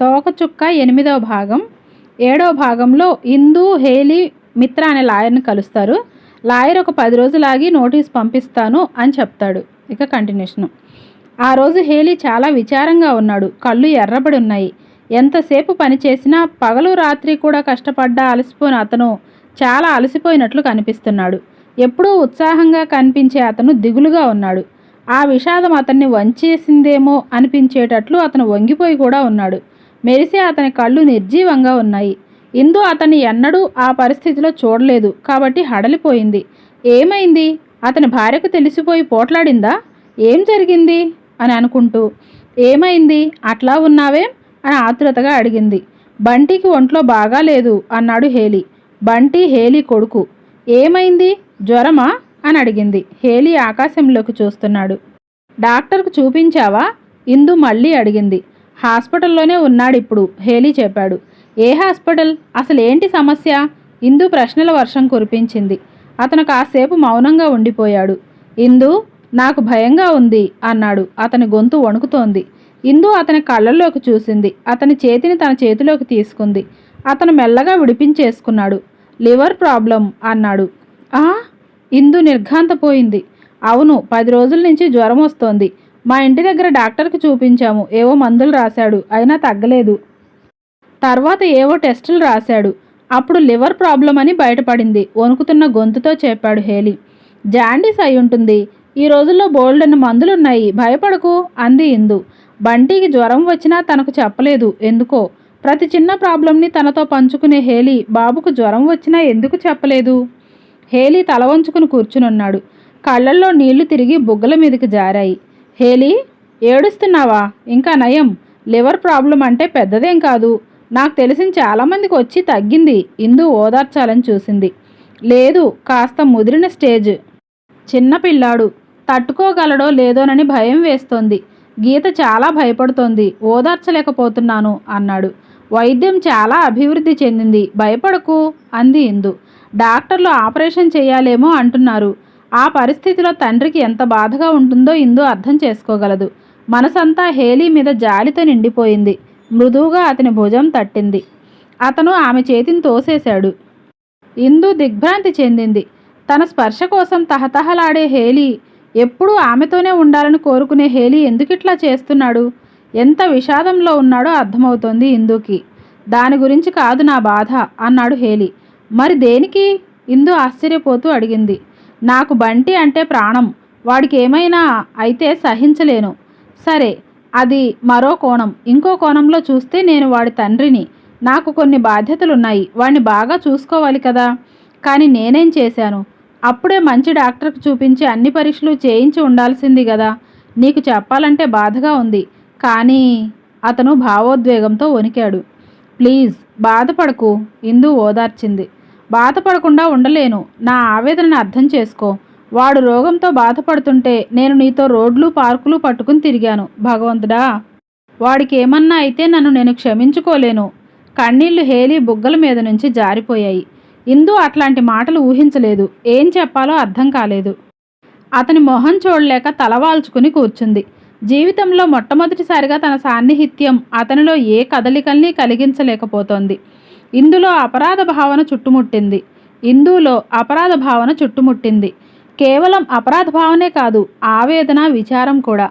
తోకచుక్క ఎనిమిదవ భాగం. ఏడవ భాగంలో ఇందు హేలీ మిత్ర అనే లాయర్ని కలుస్తారు. లాయర్ ఒక పది రోజులాగి నోటీస్ పంపిస్తాను అని చెప్తాడు. ఇక కంటిన్యూషన్. ఆ రోజు హేలీ చాలా విచారంగా ఉన్నాడు. కళ్ళు ఎర్రబడి ఉన్నాయి. ఎంతసేపు పని చేసినా పగలు రాత్రి కూడా కష్టపడ్డా అలసిపోయిన అతను చాలా అలసిపోయినట్లు కనిపిస్తున్నాడు. ఎప్పుడూ ఉత్సాహంగా కనిపించే అతను దిగులుగా ఉన్నాడు. ఆ విషాదం అతన్ని వంచేసిందేమో అనిపించేటట్లు అతను వంగిపోయి కూడా ఉన్నాడు. మెరిసే అతని కళ్ళు నిర్జీవంగా ఉన్నాయి. ఇందు అతన్ని ఎన్నడూ ఆ పరిస్థితిలో చూడలేదు. కాబట్టి హడలిపోయింది. ఏమైంది? అతని భార్యకు తెలిసిపోయి పోట్లాడిందా? ఏం జరిగింది? అని అనుకుంటూ ఏమైంది? అట్లా ఉన్నావేం? అని ఆతురతగా అడిగింది. బంటికి ఒంట్లో బాగా లేదు అన్నాడు హేలీ. బంటి హేలీ కొడుకు. ఏమైంది? జ్వరమా? అని అడిగింది. హేలీ ఆకాశంలోకి చూస్తున్నాడు. డాక్టర్కు చూపించావా? ఇందు మళ్ళీ అడిగింది. హాస్పిటల్లోనే ఉన్నాడు ఇప్పుడు హేలీ చెప్పాడు. ఏ హాస్పిటల్? అసలు ఏంటి సమస్య? ఇందు ప్రశ్నల వర్షం కురిపించింది. అతను కాసేపు మౌనంగా ఉండిపోయాడు. ఇందు నాకు భయంగా ఉంది అన్నాడు. అతని గొంతు వణుకుతోంది. ఇందు అతని కళ్ళల్లోకి చూసింది. అతని చేతిని తన చేతిలోకి తీసుకుంది. అతను మెల్లగా విడిపించేసుకున్నాడు. లివర్ ప్రాబ్లం అన్నాడు. ఆ? ఇందు నిర్ఘాంతపోయింది అవును పది రోజుల నుంచి జ్వరం వస్తోంది. మా ఇంటి దగ్గర డాక్టర్కి చూపించాము. ఏవో మందులు రాశాడు. అయినా తగ్గలేదు. తర్వాత ఏవో టెస్టులు రాశాడు. అప్పుడు లివర్ ప్రాబ్లం అని బయటపడింది. వణుకుతున్న గొంతుతో చెప్పాడు హేలీ. జాండీస్ అయి ఉంటుంది. ఈ రోజుల్లో బోల్డ్ అన్న మందులున్నాయి. భయపడకు అంది ఇందు. బంటికి జ్వరం వచ్చినా తనకు చెప్పలేదు. ఎందుకో? ప్రతి చిన్న ప్రాబ్లంని తనతో పంచుకునే హేలీ బాబుకు జ్వరం వచ్చినా ఎందుకు చెప్పలేదు? హేలీ తల వంచుకుని కూర్చునున్నాడు. కళ్ళల్లో నీళ్ళు తిరిగి బుగ్గల మీదకి జారాయి. హేలీ ఏడుస్తున్నావా? ఇంకా నయం. లివర్ ప్రాబ్లం అంటే పెద్దదేం కాదు. నాకు తెలిసిన చాలామందికి వచ్చి తగ్గింది. ఇందు ఓదార్చాలని చూసింది. లేదు కాస్త ముదిరిన స్టేజ్. చిన్నపిల్లాడు తట్టుకోగలడో లేదోనని భయం వేస్తోంది. గీత చాలా భయపడుతోంది. ఓదార్చలేకపోతున్నాను అన్నాడు. వైద్యం చాలా అభివృద్ధి చెందింది. భయపడకు అంది ఇందు. డాక్టర్లు ఆపరేషన్ చేయాలేమో అంటున్నారు. ఆ పరిస్థితిలో తండ్రికి ఎంత బాధగా ఉంటుందో ఇందు అర్థం చేసుకోగలదు. మనసంతా హేలీ మీద జాలితో నిండిపోయింది. మృదువుగా అతని భుజం తట్టింది. అతను ఆమె చేతిని తోసేశాడు. ఇందు దిగ్భ్రాంతి చెందింది. తన స్పర్శ కోసం తహతహలాడే హేలీ ఎప్పుడూ ఆమెతోనే ఉండాలని కోరుకునే హేలీ ఎందుకిట్లా చేస్తున్నాడు? ఎంత విషాదంలో ఉన్నాడో అర్థమవుతోంది ఇందుకి. దాని గురించి కాదు నా బాధ అన్నాడు హేలీ మరి దేనికి? ఇందు ఆశ్చర్యపోతూ అడిగింది. నాకు బంటి అంటే ప్రాణం. వాడికి ఏమైనా అయితే సహించలేను. సరే అది మరో కోణం. ఇంకో కోణంలో చూస్తే నేను వాడి తండ్రిని. నాకు కొన్ని బాధ్యతలున్నాయి. వాడిని బాగా చూసుకోవాలి కదా. కానీ నేనేం చేశాను? అప్పుడే మంచి డాక్టర్కి చూపించి అన్ని పరీక్షలు చేయించి ఉండాల్సింది కదా. నీకు చెప్పాలంటే బాధగా ఉంది. కానీ అతను భావోద్వేగంతో వణికాడు. ప్లీజ్ బాధపడకు. ఇందు ఓదార్చింది. బాధపడకుండా ఉండలేను. నా ఆవేదనను అర్థం చేసుకో. వాడు రోగంతో బాధపడుతుంటే నేను నీతో రోడ్లు పార్కులు పట్టుకుని తిరిగాను. భగవంతుడా! వాడికి ఏమన్నా అయితే నన్ను నేను క్షమించుకోలేను. కన్నీళ్ళు హేలీ బుగ్గల మీద నుంచి జారిపోయాయి. ఇందు అట్లాంటి మాటలు ఊహించలేదు. ఏం చెప్పాలో అర్థం కాలేదు. అతని మొహం చూడలేక తలవాల్చుకుని కూర్చుంది. జీవితంలో మొట్టమొదటిసారిగా తన సాన్నిహిత్యం అతనిలో ఏ కదలికల్ని కలిగించలేకపోతోంది. ఇందులో అపరాధ భావన చుట్టుముట్టింది. ఇందులో అపరాధ భావన చుట్టుముట్టింది. కేవలం అపరాధ భావనే కాదు ఆవేదన విచారం కూడా.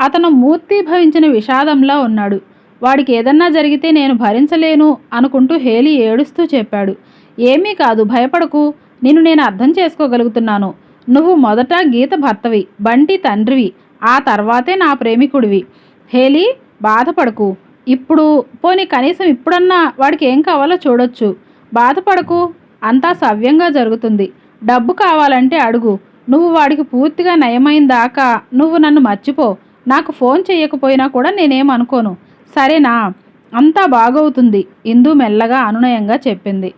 అతను మూర్తిభవించిన విషాదంలా ఉన్నాడు. వాడికి ఏదన్నా జరిగితే నేను భరించలేను అనుకుంటూ హేలీ ఏడుస్తూ చెప్పాడు. ఏమీ కాదు భయపడకు. నిన్ను నేను అర్థం చేసుకోగలుగుతున్నాను. నువ్వు మొదట గీత భర్తవి బంటి తండ్రివి. ఆ తర్వాతే నా ప్రేమికుడివి. హేలీ బాధపడకు. ఇప్పుడు పోనీ కనీసం ఇప్పుడన్నా వాడికి ఏం కావాలో చూడొచ్చు. బాధపడకు. అంతా సవ్యంగా జరుగుతుంది. డబ్బు కావాలంటే అడుగు. నువ్వు వాడికి పూర్తిగా నయమైన దాకా నువ్వు నన్ను మర్చిపో. నాకు ఫోన్ చేయకపోయినా కూడా నేనేం అనుకోను సరేనా? అంతా బాగవుతుంది. ఇందు మెల్లగా అనునయంగా చెప్పింది.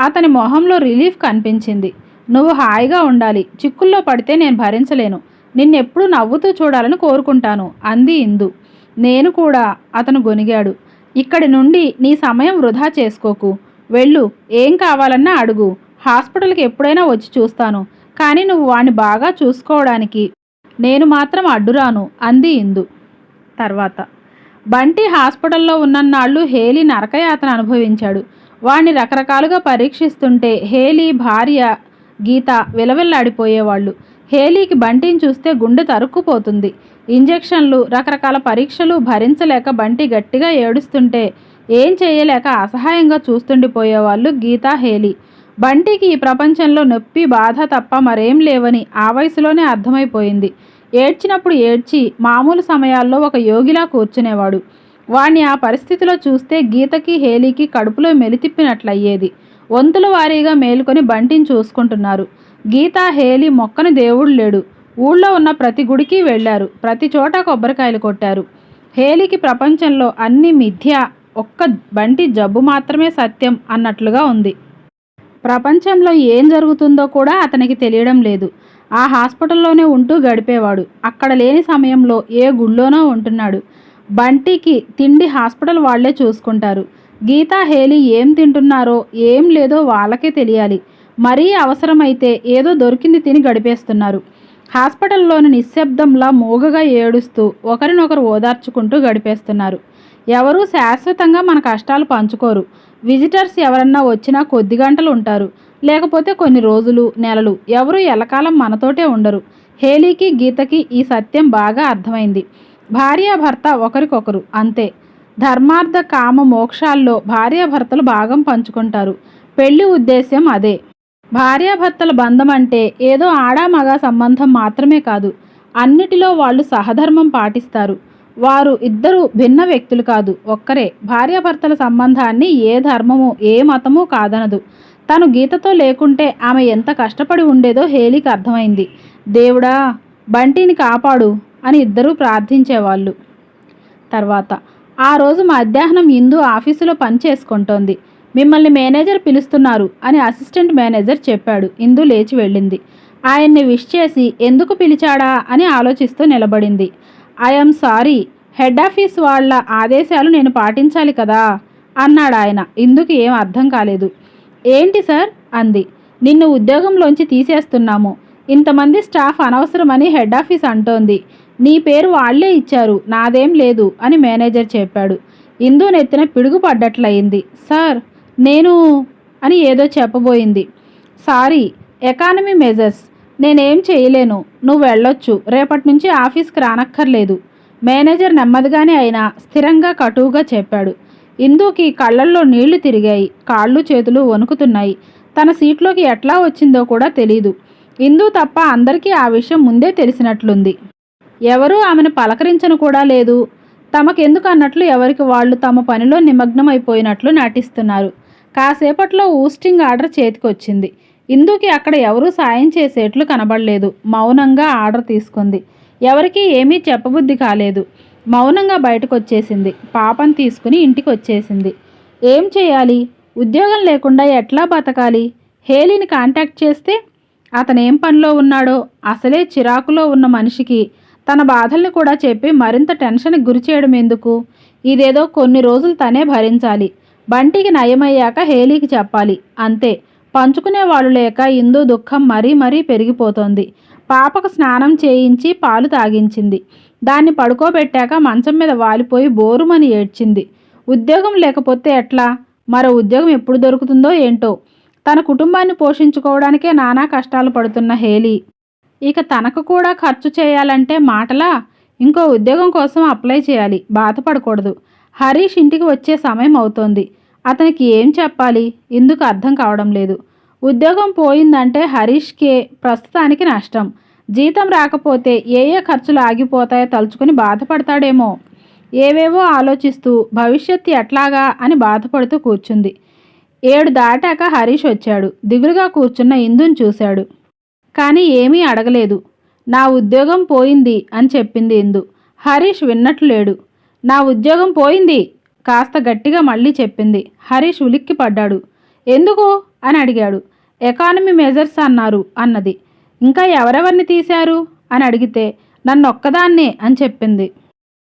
అతని మొహంలో రిలీఫ్ కనిపించింది. నువ్వు హాయిగా ఉండాలి. చిక్కుల్లో పడితే నేను భరించలేను. నిన్నెప్పుడు నవ్వుతూ చూడాలని కోరుకుంటాను. అంది ఇందు. నేను కూడా అతను గొనిగాడు ఇక్కడి నుండి నీ సమయం వృధా చేసుకోకు. వెళ్ళు ఏం కావాలన్నా అడుగు. హాస్పిటల్కి ఎప్పుడైనా వచ్చి చూస్తాను. కానీ నువ్వు వాణ్ణి బాగా చూసుకోవడానికి నేను మాత్రం అడ్డురాను అంది ఇందు. తర్వాత బంటి హాస్పిటల్లో ఉన్నన్నాళ్ళు హేలీ నరకయాతన అనుభవించాడు. వాణ్ణి రకరకాలుగా పరీక్షిస్తుంటే హేలీ భార్య గీత విలవిల్లాడిపోయేవాళ్ళు. హేలీకి బంటిని చూస్తే గుండె తరుక్కుపోతుంది. ఇంజెక్షన్లు రకరకాల పరీక్షలు భరించలేక బంటి గట్టిగా ఏడుస్తుంటే ఏం చేయలేక అసహాయంగా చూస్తుండిపోయేవాళ్ళు గీతా హేలీ. బంటికి ఈ ప్రపంచంలో నొప్పి బాధ తప్ప మరేం లేవని ఆ వయసులోనే అర్థమైపోయింది. ఏడ్చినప్పుడు ఏడ్చి మామూలు సమయాల్లో ఒక యోగిలా కూర్చునేవాడు. వాణ్ణి ఆ పరిస్థితిలో చూస్తే గీతకి హేలీకి కడుపులో మెలితిప్పినట్లయ్యేది. వంతుల వారీగా మేలుకొని బంటిని చూసుకుంటున్నారు. గీత హేలీ మొక్కని దేవుడు లేడు. ఊళ్ళో ఉన్న ప్రతి గుడికి వెళ్ళారు. ప్రతి చోట కొబ్బరికాయలు కొట్టారు. హేలీకి ప్రపంచంలో అన్ని మిథ్య ఒక్క బంటి జబ్బు మాత్రమే సత్యం అన్నట్లుగా ఉంది. ప్రపంచంలో ఏం జరుగుతుందో కూడా అతనికి తెలియడం లేదు. ఆ హాస్పిటల్లోనే ఉంటూ గడిపేవాడు. అక్కడ లేని సమయంలో ఏ గుళ్ళోనో ఉంటున్నాడు. బంటికి తిండి హాస్పిటల్ వాళ్ళే చూసుకుంటారు. గీతా హేలీ ఏం తింటున్నారో ఏం లేదో వాళ్ళకే తెలియాలి. మరీ అవసరమైతే ఏదో దొరికింది తిని గడిపేస్తున్నారు. హాస్పిటల్లోని నిశ్శబ్దంలా మూగగా ఏడుస్తూ ఒకరినొకరు ఓదార్చుకుంటూ గడిపేస్తున్నారు. ఎవరూ శాశ్వతంగా మన కష్టాలు పంచుకోరు. విజిటర్స్ ఎవరన్నా వచ్చినా కొద్ది గంటలు ఉంటారు లేకపోతే కొన్ని రోజులు నెలలు ఎవరు ఎలకాలం మనతోటే ఉండరు. హేలీకి గీతకి ఈ సత్యం బాగా అర్థమైంది. భార్యాభర్త ఒకరికొకరు అంతే. ధర్మార్థ కామ మోక్షాల్లో భార్యాభర్తలు భాగం పంచుకుంటారు. పెళ్ళి ఉద్దేశ్యం అదే. భార్యాభర్తల బంధం అంటే ఏదో ఆడా మగ సంబంధం మాత్రమే కాదు. అన్నిటిలో వాళ్ళు సహధర్మం పాటిస్తారు. వారు ఇద్దరు భిన్న వ్యక్తులు కాదు. ఒక్కరే. భార్యాభర్తల సంబంధాన్ని ఏ ధర్మము ఏ మతము కాదనదు. తను గీతతో లేకుంటే ఆమె ఎంత కష్టపడి ఉండేదో హేలికి అర్థమైంది. దేవుడా బంటిని కాపాడు అని ఇద్దరూ ప్రార్థించేవాళ్ళు. తర్వాత ఆ రోజు మధ్యాహ్నం ఇందు ఆఫీసులో పని చేసుకుంటోంది. మిమ్మల్ని మేనేజర్ పిలుస్తున్నారు అని అసిస్టెంట్ మేనేజర్ చెప్పాడు. ఇందు లేచి వెళ్ళింది. ఆయన్ని విష్ చేసి ఎందుకు పిలిచాడా అని ఆలోచిస్తూ నిలబడింది. I'm sorry. హెడ్ ఆఫీస్ వాళ్ళ ఆదేశాలు నేను పాటించాలి కదా అన్నాడు ఆయన. ఇందుకు ఏం అర్థం కాలేదు. ఏంటి సార్? అంది. నిన్ను ఉద్యోగంలోంచి తీసేస్తున్నాము. ఇంతమంది స్టాఫ్ అనవసరమని హెడ్ ఆఫీస్ అంటోంది. నీ పేరు వాళ్ళే ఇచ్చారు. నాదేం లేదు అని మేనేజర్ చెప్పాడు. ఇందు నెత్తిన పిడుగు పడ్డట్లయింది. సార్ నేను అని ఏదో చెప్పబోయింది. Sorry economy measures. నేనేం చేయలేను. నువ్వు వెళ్ళొచ్చు. రేపటి నుంచి ఆఫీస్కి రానక్కర్లేదు. మేనేజర్ నెమ్మదిగానే అయినా స్థిరంగా కటువుగా చెప్పాడు. ఇందుకి కళ్ళల్లో నీళ్ళు తిరిగాయి. కాళ్ళు చేతులు వణుకుతున్నాయి. తన సీట్లోకి ఎట్లా వచ్చిందో కూడా తెలీదు. ఇందు తప్ప అందరికీ ఆ విషయం ముందే తెలిసినట్లుంది. ఎవరూ ఆమెను పలకరించను కూడా లేదు. తమకెందుకు అన్నట్లు ఎవరికి వాళ్ళు తమ పనిలో నిమగ్నమైపోయినట్లు నటిస్తున్నారు. కాసేపట్లో ఊస్టింగ్ ఆర్డర్ చేతికొచ్చింది. ఇందుకి అక్కడ ఎవరూ సాయం చేసేట్లు కనబడలేదు. మౌనంగా ఆర్డర్ తీసుకుంది. ఎవరికీ ఏమీ చెప్పబుద్ధి కాలేదు. మౌనంగా బయటకు వచ్చేసింది పాపం తీసుకుని ఇంటికి వచ్చేసింది ఏం చేయాలి? ఉద్యోగం లేకుండా ఎట్లా బతకాలి? హేలీని కాంటాక్ట్ చేస్తే అతను ఏం పనిలో ఉన్నాడో అసలే చిరాకులో ఉన్న మనిషికి తన బాధల్ని కూడా చెప్పి మరింత టెన్షన్కి గురి చేయడం ఎందుకు? ఇదేదో కొన్ని రోజులు తనే భరించాలి. బంటికి నయమయ్యాక హేలీకి చెప్పాలి. అంతే. పంచుకునే వాళ్ళు లేక ఇందు దుఃఖం మరీ మరీ పెరిగిపోతోంది. పాపకు స్నానం చేయించి పాలు తాగించింది. దాన్ని పడుకోబెట్టాక మంచం మీద వాలిపోయి బోరుమని ఏడ్చింది. ఉద్యోగం లేకపోతే ఎట్లా? మరో ఉద్యోగం ఎప్పుడు దొరుకుతుందో ఏంటో? తన కుటుంబాన్ని పోషించుకోవడానికే నానా కష్టాలు పడుతున్న హేలీ ఇక తనకు కూడా ఖర్చు చేయాలంటే మాటలా? ఇంకో ఉద్యోగం కోసం అప్లై చేయాలి. బాధపడకూడదు. హరీష్ ఇంటికి వచ్చే సమయం అవుతోంది. అతనికి ఏం చెప్పాలి? ఎందుకు అర్థం కావడం లేదు. ఉద్యోగం పోయిందంటే హరీష్కే ప్రస్తుతానికి నష్టం. జీతం రాకపోతే ఏ ఏ ఖర్చులు ఆగిపోతాయో తలుచుకుని బాధపడతాడేమో. ఏవేవో ఆలోచిస్తూ భవిష్యత్తు ఎట్లాగా అని బాధపడుతూ కూర్చుంది. ఏడు దాటాక హరీష్ వచ్చాడు. దిగులుగా కూర్చున్న ఇందుని చూశాడు. కానీ ఏమీ అడగలేదు. నా ఉద్యోగం పోయింది అని చెప్పింది ఇందు. హరీష్ విన్నట్లు లేడు. నా ఉద్యోగం పోయింది. కాస్త గట్టిగా మళ్ళీ చెప్పింది. హరీష్ ఉలిక్కి పడ్డాడు ఎందుకు? అని అడిగాడు. ఎకానమీ మెజర్స్ అన్నారు అన్నది. ఇంకా ఎవరెవరిని తీశారు? అని అడిగితే నన్నొక్కదాన్నే అని చెప్పింది.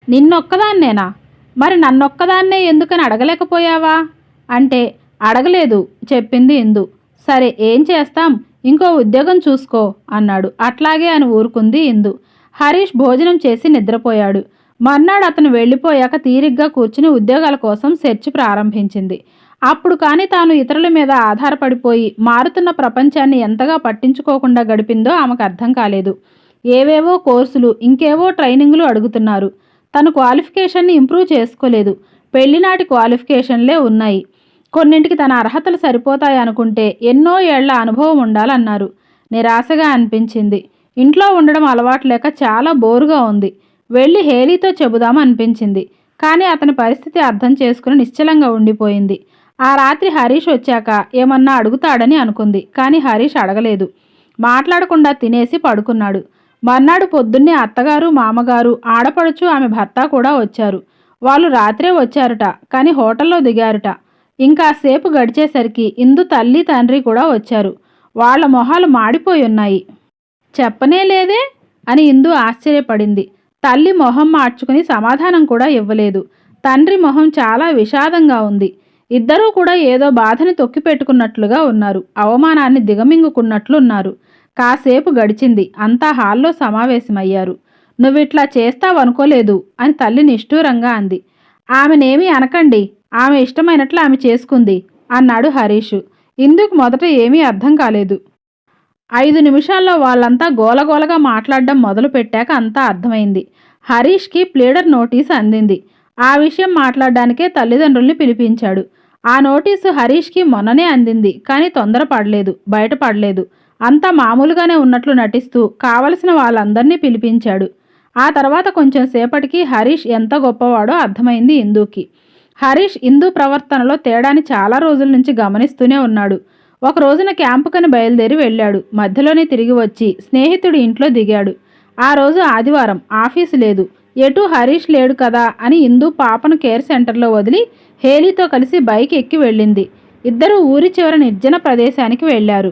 నిన్నొక్కదాన్నేనా? మరి నన్నొక్కదాన్నే ఎందుకని అడగలేకపోయావా? అంటే అడగలేదు చెప్పింది ఇందు. సరే ఏం చేస్తాం? ఇంకో ఉద్యోగం చూసుకో అన్నాడు. అట్లాగే అని ఊరుకుంది ఇందు. హరీష్ భోజనం చేసి నిద్రపోయాడు. మర్నాడు అతను వెళ్ళిపోయాక తీరిగ్గా కూర్చుని ఉద్యోగాల కోసం సెర్చ్ ప్రారంభించింది. అప్పుడు కానీ తాను ఇతరుల మీద ఆధారపడిపోయి మారుతున్న ప్రపంచాన్ని ఎంతగా పట్టించుకోకుండా గడిపిందో ఆమెకు అర్థం కాలేదు. ఏవేవో కోర్సులు ఇంకేవో ట్రైనింగ్లు అడుగుతున్నారు. తను క్వాలిఫికేషన్ని ఇంప్రూవ్ చేసుకోలేదు. పెళ్ళినాటి క్వాలిఫికేషన్లే ఉన్నాయి. కొన్నింటికి తన అర్హతలు సరిపోతాయి అనుకుంటే ఎన్నో ఏళ్ళ అనుభవం ఉండాలన్నారు. నిరాశగా అనిపించింది. ఇంట్లో ఉండడం అలవాటు లేక చాలా బోరుగా ఉంది. వెళ్ళి హేలీతో చెబుదాం అనిపించింది. కానీ అతని పరిస్థితి అర్థం చేసుకుని నిశ్చలంగా ఉండిపోయింది. ఆ రాత్రి హరీష్ వచ్చాక ఏమన్నా అడుగుతాడని అనుకుంది కానీ హరీష్ అడగలేదు. మాట్లాడకుండా తినేసి పడుకున్నాడు. మర్నాడు పొద్దున్నే అత్తగారు మామగారు ఆడపడుచు ఆమె భర్త కూడా వచ్చారు. వాళ్ళు రాత్రే వచ్చారట కానీ హోటల్లో దిగారట. ఇంకా సేపు గడిచేసరికి ఇందు తల్లి తండ్రి కూడా వచ్చారు. వాళ్ళ మొహాలు మాడిపోయి ఉన్నాయి. చెప్పనే లేదే? అని ఇందు ఆశ్చర్యపడింది. తల్లి మొహం మార్చుకుని సమాధానం కూడా ఇవ్వలేదు. తండ్రి మొహం చాలా విషాదంగా ఉంది. ఇద్దరూ కూడా ఏదో బాధని తొక్కిపెట్టుకున్నట్లుగా ఉన్నారు. అవమానాన్ని దిగమింగుకున్నట్లున్నారు. కాసేపు గడిచింది. అంతా హాల్లో సమావేశమయ్యారు. నువ్విట్లా చేస్తావనుకోలేదు అని తల్లి నిష్ఠూరంగా అంది. ఆమెనేమీ అనకండి. ఆమె ఇష్టమైనట్లు ఆమె చేసుకుంది అన్నాడు హరీషు. ఇందుకు మొదట ఏమీ అర్థం కాలేదు. ఐదు నిమిషాల్లో వాళ్ళంతా గోలగోలగా మాట్లాడడం మొదలు పెట్టాక అంతా అర్థమైంది. హరీష్కి ప్లీడర్ నోటీస్ అందింది. ఆ విషయం మాట్లాడడానికే తల్లిదండ్రుల్ని పిలిపించాడు. ఆ నోటీసు హరీష్కి మొన్ననే అందింది కానీ తొందరపడలేదు బయటపడలేదు. అంతా మామూలుగానే ఉన్నట్లు నటిస్తూ కావలసిన వాళ్ళందరినీ పిలిపించాడు. ఆ తర్వాత కొంచెం సేపటికి హరీష్ ఎంత గొప్పవాడో అర్థమైంది ఇందుకి. హరీష్ ఇందు ప్రవర్తనలో తేడాని చాలా రోజుల నుంచి గమనిస్తూనే ఉన్నాడు. ఒక రోజున క్యాంపుకని బయలుదేరి వెళ్ళాడు. మధ్యలోనే తిరిగి వచ్చి స్నేహితుడి ఇంట్లో దిగాడు. ఆ రోజు ఆదివారం ఆఫీసు లేదు. ఎటు హరీష్ లేడు కదా అని ఇందు పాపను కేర్ సెంటర్లో వదిలి హేలీతో కలిసి బైక్ ఎక్కి వెళ్ళింది. ఇద్దరూ ఊరి చివర నిర్జన ప్రదేశానికి వెళ్ళారు.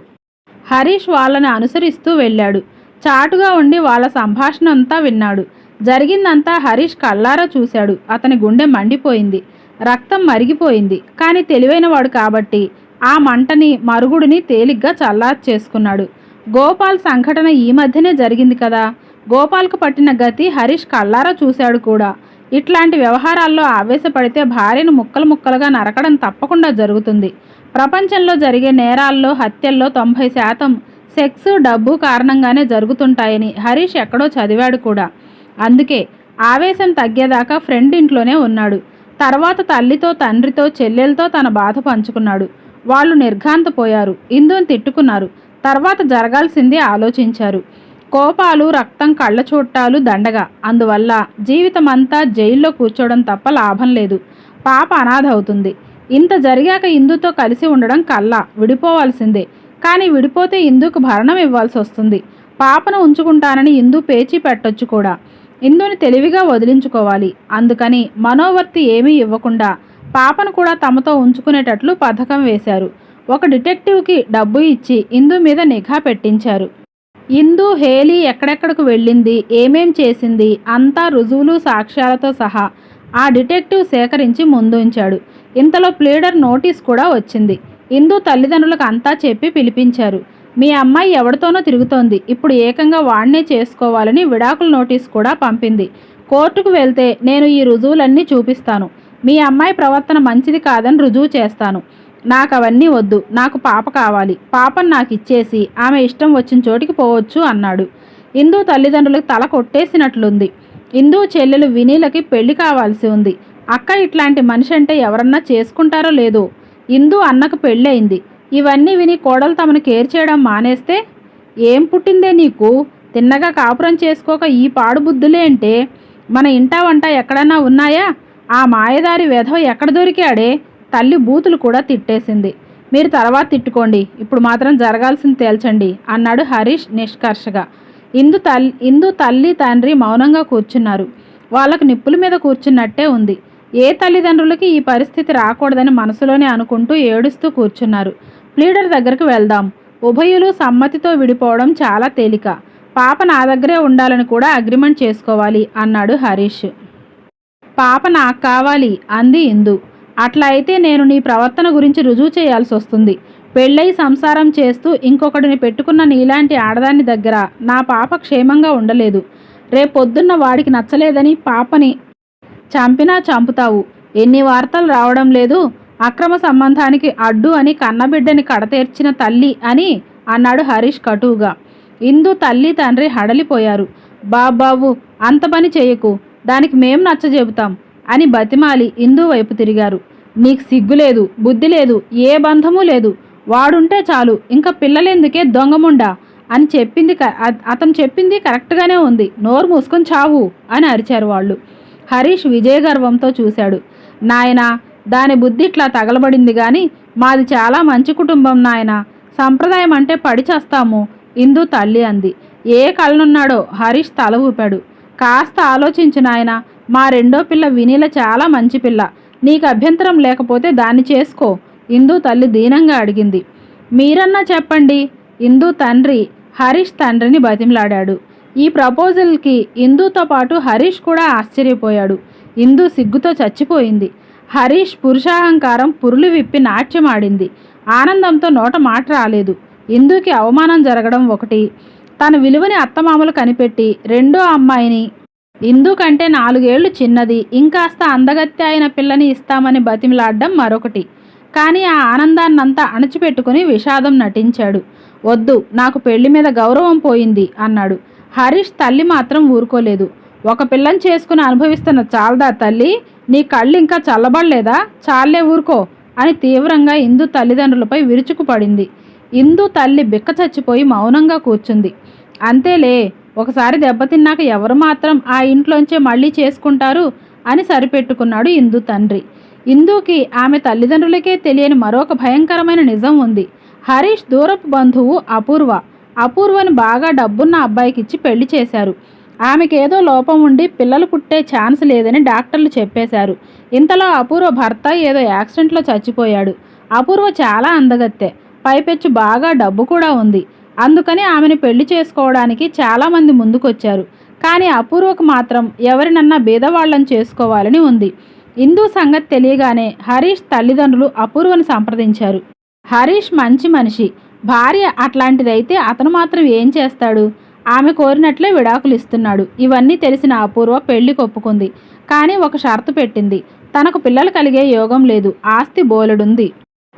హరీష్ వాళ్ళని అనుసరిస్తూ వెళ్ళాడు. చాటుగా ఉండి వాళ్ళ సంభాషణ అంతా విన్నాడు. జరిగిందంతా హరీష్ కళ్ళారా చూశాడు. అతని గుండె మండిపోయింది. రక్తం మరిగిపోయింది. కానీ తెలివైనవాడు కాబట్టి ఆ మంటని మరుగుడిని తేలిగ్గా చల్లార్చేసుకున్నాడు. గోపాల్ సంఘటన ఈ మధ్యనే జరిగింది కదా? గోపాల్కు పట్టిన గతి హరీష్ కళ్ళారా చూశాడు కూడా. ఇట్లాంటి వ్యవహారాల్లో ఆవేశపడితే భార్యను ముక్కలు ముక్కలుగా నరకడం తప్పకుండా జరుగుతుంది. ప్రపంచంలో జరిగే నేరాల్లో హత్యల్లో తొంభై శాతం సెక్స్ డబ్బు కారణంగానే జరుగుతుంటాయని హరీష్ ఎక్కడో చదివాడు కూడా. అందుకే ఆవేశం తగ్గేదాకా ఫ్రెండ్ ఇంట్లోనే ఉన్నాడు. తర్వాత తల్లితో తండ్రితో చెల్లెలతో తన బాధ పంచుకున్నాడు. వాళ్ళు నిర్ఘాంతపోయారు. ఇందుని తిట్టుకున్నారు. తర్వాత జరగాల్సింది ఆలోచించారు. కోపాలు రక్తం కళ్ళ చోట్టాలు దండగా. అందువల్ల జీవితమంతా జైల్లో కూర్చోవడం తప్ప లాభం లేదు. పాప అనాథ అవుతుంది ఇంత జరిగాక ఇందుతో కలిసి ఉండడం కల్లా. విడిపోవాల్సిందే. కానీ విడిపోతే ఇందుకు భరణం ఇవ్వాల్సి వస్తుంది. పాపను ఉంచుకుంటానని ఇందు పేచీ పెట్టొచ్చు కూడా. ఇందుని తెలివిగా వదిలించుకోవాలి. అందుకని మనోవర్తి ఏమీ ఇవ్వకుండా పాపను కూడా తమతో ఉంచుకునేటట్లు పథకం వేశారు. ఒక డిటెక్టివ్కి డబ్బు ఇచ్చి ఇందు మీద నిఘా పెట్టించారు. ఇందు హేలీ ఎక్కడెక్కడికి వెళ్ళింది ఏమేం చేసింది అంతా రుజువులు సాక్ష్యాలతో సహా ఆ డిటెక్టివ్ సేకరించి ముందుంచాడు. ఇంతలో ప్లీడర్ నోటీస్ కూడా వచ్చింది. ఇందు తల్లిదండ్రులకు అంతా చెప్పి పిలిపించారు. మీ అమ్మాయి ఎవరితోనో తిరుగుతోంది. ఇప్పుడు ఏకంగా వాణ్ణే చేసుకోవాలని విడాకుల నోటీస్ కూడా పంపింది. కోర్టుకు వెళ్తే నేను ఈ రుజువులన్నీ చూపిస్తాను. మీ అమ్మాయి ప్రవర్తన మంచిది కాదని రుజువు చేస్తాను. నాకు అవన్నీ వద్దు. నాకు పాప కావాలి. పాపను నాకు ఇచ్చేసి ఆమె ఇష్టం వచ్చిన చోటికి పోవచ్చు అన్నాడు. ఇందు తల్లిదండ్రులకు తల కొట్టేసినట్లుంది. ఇందు చెల్లెలు వినీలకి పెళ్ళి కావాల్సి ఉంది. అక్క ఇట్లాంటి మనిషి అంటే ఎవరన్నా చేసుకుంటారో లేదో? ఇందు అన్నకు పెళ్ళయింది. ఇవన్నీ విని కోడలు తమను కేర్ చేయడం మానేస్తే? ఏం పుట్టిందే నీకు? తిన్నగా కాపురం చేసుకోక ఈ పాడు బుద్ధులేంటే మన ఇంటా వంట ఎక్కడన్నా ఉన్నాయా? ఆ మాయదారి వెధవ ఎక్కడ దొరికాడే? తల్లి బూతులు కూడా తిట్టేసింది. మీరు తర్వాత తిట్టుకోండి. ఇప్పుడు మాత్రం జరగాల్సింది తేల్చండి అన్నాడు హరీష్ నిష్కర్షగా. ఇందు తల్లి ఇందు తల్లి తండ్రి మౌనంగా కూర్చున్నారు. వాళ్ళకు నిప్పుల మీద కూర్చున్నట్టే ఉంది. ఏ తల్లిదండ్రులకి ఈ పరిస్థితి రాకూడదని మనసులోనే అనుకుంటూ ఏడుస్తూ కూర్చున్నారు. ప్లీడర్ దగ్గరకు వెళ్దాం. ఉభయులు సమ్మతితో విడిపోవడం చాలా తేలిక. పాప నా దగ్గరే ఉండాలని కూడా అగ్రిమెంట్ చేసుకోవాలి అన్నాడు హరీష్. పాప నాకు కావాలి అంది ఇందు. అట్లా అయితే నేను నీ ప్రవర్తన గురించి రుజువు చేయాల్సి వస్తుంది. పెళ్ళై సంసారం చేస్తూ ఇంకొకడిని పెట్టుకున్న నీలాంటి ఆడదాని దగ్గర నా పాప క్షేమంగా ఉండలేదు. రేపొద్దున్న వాడికి నచ్చలేదని పాపని చంపినా చంపుతావు. ఎన్ని వార్తలు రావడం లేదు. అక్రమ సంబంధానికి అడ్డు అని కన్నబిడ్డని కడతేర్చిన తల్లి అని అన్నాడు హరీష్ కటువుగా. ఇందు తల్లి తండ్రి హడలిపోయారు. బాబాబు అంత పని చేయకు. దానికి మేం నచ్చజెబుతాం అని బతిమాలి ఇందు వైపు తిరిగారు. నీకు సిగ్గు లేదు బుద్ధి లేదు ఏ బంధము లేదు. వాడుంటే చాలు ఇంకా పిల్లలెందుకే దొంగముండా? అని చెప్పింది అతను చెప్పింది కరెక్ట్గానే ఉంది. నోరు మూసుకొని చావు అని అరిచారు వాళ్ళు. హరీష్ విజయ గర్వంతో చూశాడు. నాయనా దాని బుద్ధి ఇట్లా తగలబడింది కానీ మాది చాలా మంచి కుటుంబం నాయన. సంప్రదాయం అంటే పడిచేస్తాము ఇందు తల్లి అంది. ఏ కళ్ళనున్నాడో హరీష్ తల ఊపాడు. కాస్త ఆలోచించు నాయన మా రెండో పిల్ల వినీల చాలా మంచి పిల్ల. నీకు అభ్యంతరం లేకపోతే దాన్ని చేసుకో. ఇందు తల్లి దీనంగా అడిగింది. మీరన్నా చెప్పండి. ఇందు తండ్రి హరీష్ తండ్రిని బతిమలాడాడు. ఈ ప్రపోజల్కి ఇందుతో పాటు హరీష్ కూడా ఆశ్చర్యపోయాడు. ఇందు సిగ్గుతో చచ్చిపోయింది. హరీష్ పురుషాహంకారం పురులు విప్పి నాట్యమాడింది. ఆనందంతో నోట మాట రాలేదు. ఇందుకి అవమానం జరగడం ఒకటి. తన విలువని అత్తమామలు కనిపెట్టి రెండో అమ్మాయిని ఇందు కంటే నాలుగేళ్ళు చిన్నది ఇంకాస్త అందగత్తె అయిన పిల్లని ఇస్తామని బతిమిలాడ్డం మరొకటి. కానీ ఆ ఆనందాన్నంతా అణచిపెట్టుకుని విషాదం నటించాడు. వద్దు నాకు పెళ్ళి మీద గౌరవం పోయింది అన్నాడు. హరీష్ తల్లి మాత్రం ఊరుకోలేదు. ఒక పిల్లని చేసుకుని అనుభవిస్తున్న చాలదా తల్లి నీ కళ్ళు ఇంకా చల్లబడలేదా? చాలే ఊరుకో అని తీవ్రంగా ఇందు తల్లిదండ్రులపై విరుచుకుపడింది. ఇందు తల్లి బిక్క చచ్చిపోయి మౌనంగా కూర్చుంది. అంతేలే ఒకసారి దెబ్బతిన్నాక ఎవరు మాత్రం ఆ ఇంట్లోంచే మళ్ళీ చేసుకుంటారు అని సరిపెట్టుకున్నాడు ఇందు తండ్రి. ఇందుకి ఆమె తల్లిదండ్రులకే తెలియని మరొక భయంకరమైన నిజం ఉంది. హరీష్ దూరపు బంధువు అపూర్వ. అపూర్వని బాగా డబ్బున్న అబ్బాయికి ఇచ్చి పెళ్ళి చేశారు. ఆమెకేదో లోపం ఉండి పిల్లలు పుట్టే ఛాన్స్ లేదని డాక్టర్లు చెప్పేశారు. ఇంతలో అపూర్వ భర్త ఏదో యాక్సిడెంట్లో చచ్చిపోయాడు. అపూర్వ చాలా అందగత్తే. పైపెచ్చు బాగా డబ్బు కూడా ఉంది. అందుకని ఆమెను పెళ్ళి చేసుకోవడానికి చాలామంది ముందుకొచ్చారు. కానీ అపూర్వకు మాత్రం ఎవరినన్నా బీదవాళ్ళని చేసుకోవాలని ఉంది. ఇందు సంగతి తెలియగానే హరీష్ తల్లిదండ్రులు అపూర్వను సంప్రదించారు. హరీష్ మంచి మనిషి. భార్య అట్లాంటిదైతే అతను మాత్రం ఏం చేస్తాడు? ఆమె కోరినట్లే విడాకులు ఇస్తున్నాడు. ఇవన్నీ తెలిసిన అపూర్వ పెళ్ళి కొప్పుకుంది కానీ ఒక షరతు పెట్టింది. తనకు పిల్లలు కలిగే యోగం లేదు. ఆస్తి బోలెడుంది.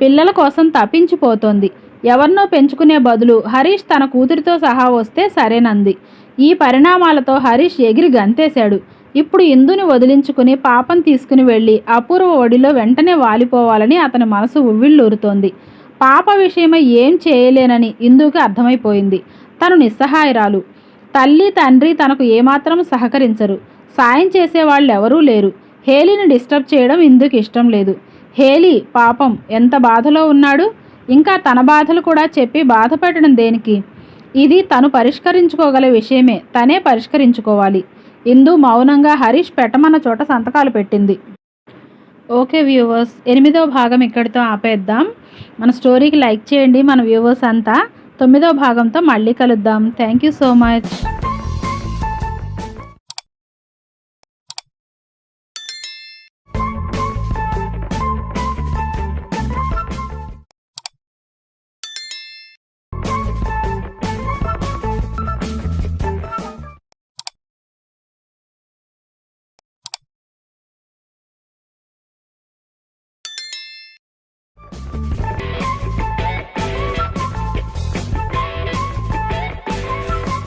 పిల్లల కోసం తప్పించిపోతోంది. ఎవరినో పెంచుకునే బదులు హరీష్ తన కూతురితో సహా వస్తే సరేనంది. ఈ పరిణామాలతో హరీష్ ఎగిరి గంతేశాడు. ఇప్పుడు ఇందుని వదిలించుకుని పాపం తీసుకుని వెళ్ళి అపూర్వ ఒడిలో వెంటనే వాలిపోవాలని అతని మనసు ఉవ్విళ్ళూరుతోంది. పాప విషయమై ఏం చేయలేనని ఇందుకు అర్థమైపోయింది. తను నిస్సహాయరాలు. తల్లి తండ్రి తనకు ఏమాత్రం సహకరించరు. సాయం చేసేవాళ్ళు ఎవరూ లేరు. హేలీని డిస్టర్బ్ చేయడం ఇందుకు ఇష్టం లేదు. హేలీ పాపం ఎంత బాధలో ఉన్నాడు? ఇంకా తన బాధలు కూడా చెప్పి బాధపెట్టడం దేనికి? ఇది తను పరిష్కరించుకోగల విషయమే. తనే పరిష్కరించుకోవాలి. ఇందు మౌనంగా హరీష్ పెట్టమన్న చోట సంతకాలు పెట్టింది. ఓకే వ్యూవర్స్ ఎనిమిదో భాగం ఇక్కడితో ఆపేద్దాం. మన స్టోరీకి లైక్ చేయండి మన వ్యూవర్స్ అంతా. తొమ్మిదో భాగంతో మళ్ళీ కలుద్దాం. Thank you so much.